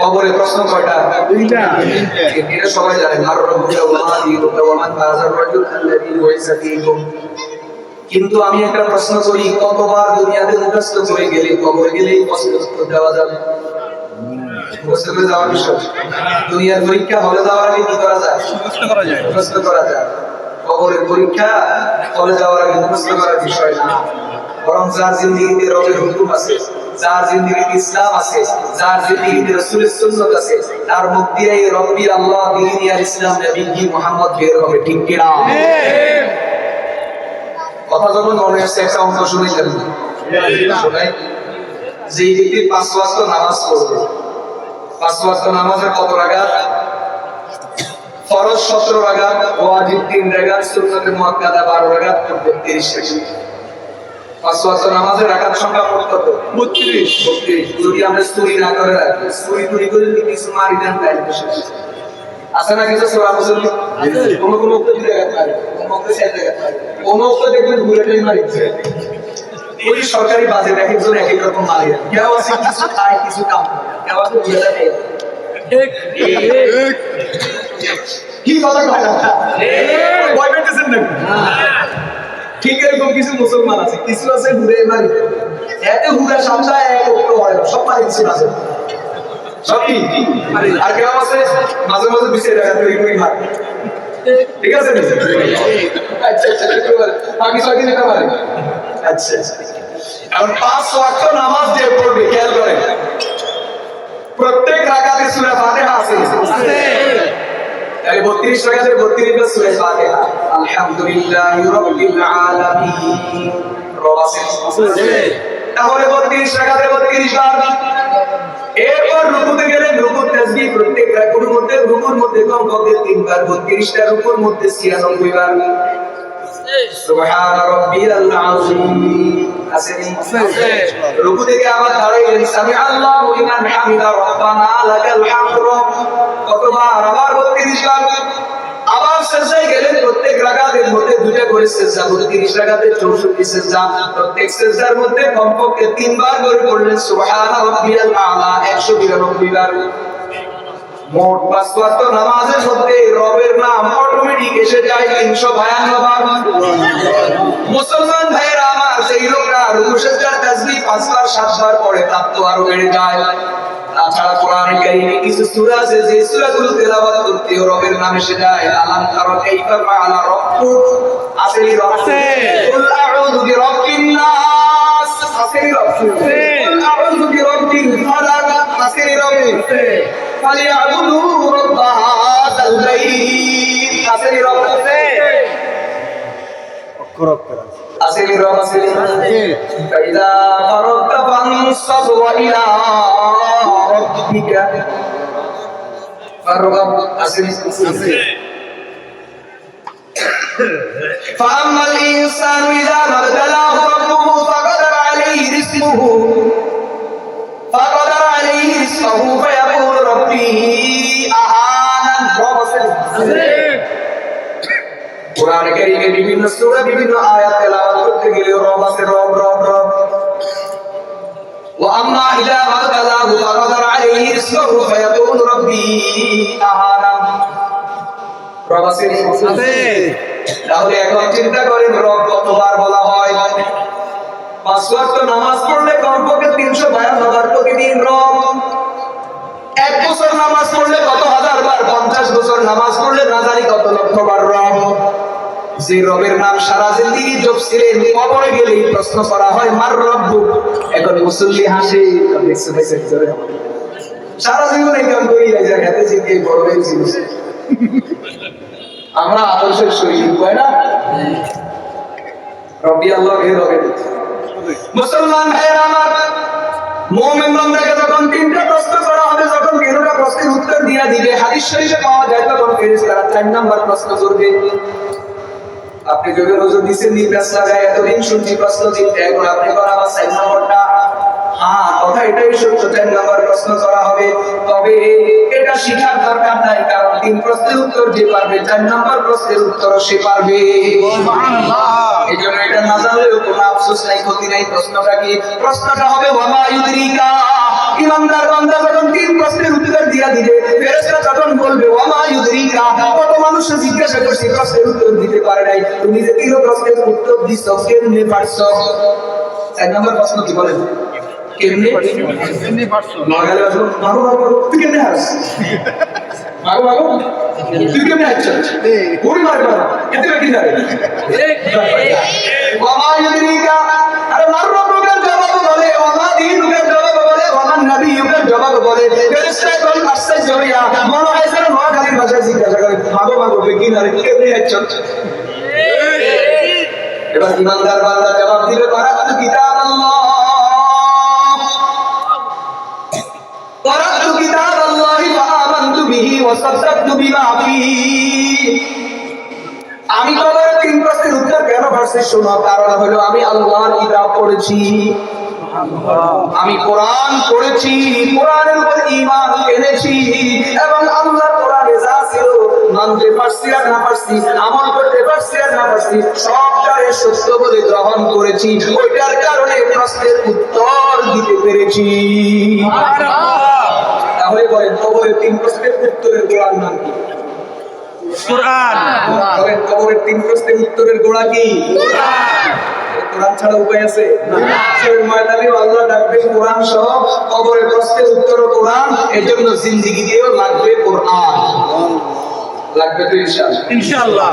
কবরে প্রশ্ন কয়টা? দুইটা। এটা সবাই জানে। আর রব্বুকা ওয়া মা দীনুকা ওয়া মান হাযার রাজুল আল্লাযী বুইসা ফীকুম। কিন্তু আমি একটা প্রশ্ন করি কতবার দুনিয়াতে মুখস্থ করে গেলে কবরে গেলে এই প্রশ্নের উত্তর দেওয়া যাবে? মুখস্থ করে যাওয়ার বিষয়। দুনিয়ার পরীক্ষা হলে যাওয়ার আগে কি করা যায়? মুখস্থ করা যায়। মুখস্থ করা যায়। কবরের পরীক্ষা হলে যাওয়ার আগে মুখস্থ করার বিষয় না। বরং যার জিন্দিগিতে রবের হুকুম আছে যার জিন্দিগিতে ইসলাম আছে, যার জিন্দিগিতে রাসূলের সুন্নাত আছে, তার মুখ দিয়ে রব্বি আল্লাহ দিনী আর ইসলাম নবী কি মুহাম্মদ বের হবে, ঠিক কি না? কথা যখন মনে একটা ব্যক্তি পাঁচ ওয়াক্ত নামাজ পড়বে, পাঁচ ওয়াক্ত নামাজের কত রাকাত ফরজ সতেরো রাগাত, ওয়াজিব তিন রাগাত, সুন্নতে বারো রাগাত তিরিশ রাকাত পাঁচ ওয়াক্ত নামাজের রাকাত সংখ্যা কত? বত্রিশ। বত্রিশ। যদি আমরা চুরি না করে রাখি চুরি টুরি করে যদি কিছু মারি দেন তাহলে আছে না কিছু সোরা মুসল্লি? কোনো কোনো উক্ত দুই রাগাত মারে কোনো উক্ত চার রাগাত মারে কোনো উক্ত দেখবেন ঘুরেটাই মারিচ্ছে ওই সরকারি বাজেট এক একজন এক এক রকম মারে কেউ আছে কিছু খায় কিছু কাম কেউ আছে কি কথা কয়? না ভয় পেতেছেন নাকি? ঠিক এরকম কিছু মুসলমান আছে কিছু আছে ঘুরে মারি। এত ঘুরে সামলায় এক অক্ট হয় সব মারি কিছু আছে সব কি? আর কেউ আছে মাঝে মাঝে বিছে দেখা তুই তুই মার। ঠিক আছে আচ্ছা আচ্ছা। বাকি পারে আচ্ছা আচ্ছা। এখন পাঁচ ওয়াক্ত নামাজ যে পড়বে খেয়াল করে প্রত্যেক রাকাতে সূরা ফাতিহা আছে। তাহলে 32 রাকাতের 32 টা সূরা ফাতিহা। আলহামদুলিল্লাহি রাব্বিল আলামিন। তাহলে 32 রাকাতে 32 বার। এরপর রুকুতে গেলে রুকুর তাসবিহ প্রত্যেক রাকুর মধ্যে রুকুর মধ্যে কমপক্ষে তিনবার 32 টা রুকুর মধ্যে 96 বার। সুবহান রাব্বিয়াল আযীম রুকু থেকে আবার দাঁড়াইলেন সামি আল্লাহু লিমান হামিদা রব্বানা লাকাল হামদ কতবার আবার 32 বার আবার সেজদায় গেলেন প্রত্যেক রাকাতের করে সেজদা 32 রাকাতে 64 সেজদা, প্রত্যেক সেজদার মধ্যে কমপক্ষে তিনবার করে পড়লেন সুবহান রাব্বিয়াল আলা 192 বার। মোট পাঁচ ওয়াক্ত নামাজের মধ্যে রবের নাম অটোমেটিক এসে যায় তিনশো বায়ান্ন বার মুসলমান ভাইয়েরা আমার সেই লোকরা রুকুশের তাসবিহ পাঁচবার সাতবার পরে তার তো আরও বেড়ে যায়। তাছাড়া কোরআনে কারিমে কিছু সূরা আছে যে সূরাগুলো তেলাওয়াত করতে রবের নাম এসে যায়। আলাম তারা কাইফা ফাআলা রাব্বুক। আসেলি রব? فليعبدوا رب هذا البيت আসেলি রব অক্ষর অক্ষর আসেলি রব আসেলি فإذا فرغت فانصب وإلى ربك فارغب আসেলি فأما الإنسان إذا ما ابتلاه ربه فقدر عليه رزقه فقدر عليه رزقه فيقول কোরআন কারীমে বিভিন্ন সূরা বিভিন্ন আয়াত তেলাওয়াত করতে গেলে রব আছে রব রব রব واما اذا ما ابتلاه فقدر عليه رزقه فيقول ربي اهانا রব আছে তাহলে এখন চিন্তা করেন রব কতবার বলা হয় পাঁচ ওয়াক্ত নামাজ পড়লে কমপক্ষে তিনশো বায়ান্ন বার প্রতিদিন রব এক বছর নামাজ পড়লে কত হাজার বার পঞ্চাশ বছর নামাজ পড়লে না জানি কত লক্ষ বার রব যে রবের নাম সারা জিন্দিগি জপছিলেন কবরে গেলেই প্রশ্ন করা হয়, মার রব্বু? এখন মুসল্লি হাসে সারা জীবন এই কাম করি, এই জায়গাতে কে বড় জিনিস। আমরা আদর্শের শহীদ হয় না? রব্বি আল্লাহ রবে মুসলমান ভাইয়েরা আমার, মুমিন বান্দাকে যখন তিনটা প্রশ্ন করা হবে, যখন প্রশ্নের উত্তর দিয়া দিবে, হাদিস শরীফে পাওয়া যায়, তখন চার নাম্বার প্রশ্ন করবে। আপনি যদি নজর দিচ্ছেন নির্বাস লাগায় এতদিন শুনছি প্রশ্ন চিন্তা এখন আপনি করা আমার নম্বরটা। হ্যাঁ কথা এটাই সত্য চার নম্বর প্রশ্ন করা হবে। তবে এটা শিখার দরকার নাই কারণ তিন প্রশ্নের উত্তর যে পারবে চার নম্বর প্রশ্নের উত্তর সে পারবে। এই জন্য এটা না জানলেও কোনো আফসোস নাই ক্ষতি নাই প্রশ্নটা কি? প্রশ্নটা হবে ওয়ামা ইউদ্রিকা? ইমানদার বান্দা যখন তিন প্রশ্নের উত্তর দিয়া দিবে ফেরেশতা যখন বলবে ওয়ামা ইউদরিকা? কত মানুষ জিজ্ঞাসা করছে প্রশ্নের উত্তর দিতে পারে নাই। তুমি যে তিন প্রশ্নের উত্তর দিছ কেমনে পারছ? এক নম্বর প্রশ্ন কি বলেন? কেমনে? নগালে আসো মাগো মাগো তুই কেমনে হাস মাগো মাগো তুই কেমনে হাস ওরে মার মার এতে কি জানে মাগো মাগো বেগিন আরে কেমনে হাস এবার ইমানদার বান্দা জবাব দিবে করাত কিতাব আল্লাহ قرأت كتاب الله فآمنت به وصدقت بما فيه আমি তোমার তিন প্রশ্নের উত্তর কেন পারছি শোনো কারণ হলো আমি আল্লাহর কিতাব পড়েছি আমি কোরআন পড়েছি কোরআনের উপর ঈমান এনেছি এবং মানতে পারছি আর না পারছি আমল করতে পারছি আর না পারছি সবটারে সত্য বলে গ্রহণ করেছি। ওইটার কারণে প্রশ্নের উত্তর দিতে পেরেছি। তাহলে বলেন কবরের তিন প্রশ্নের উত্তরের গোড়ার নাম কি? কোরআন। বলেন কবরের তিন প্রশ্নের উত্তরের গোড়া কি? কোরআন ছাড়া উপায় আছে? সেই ময়দানে আল্লাহ ডাকবেন কোরআন সহ কবরের প্রশ্নের উত্তর কোরআন এই জন্য জিন্দিগি দিয়েও লাগবে কোরআন। লাগবে তো ইনশাআল্লাহ। ইনশাআল্লাহ।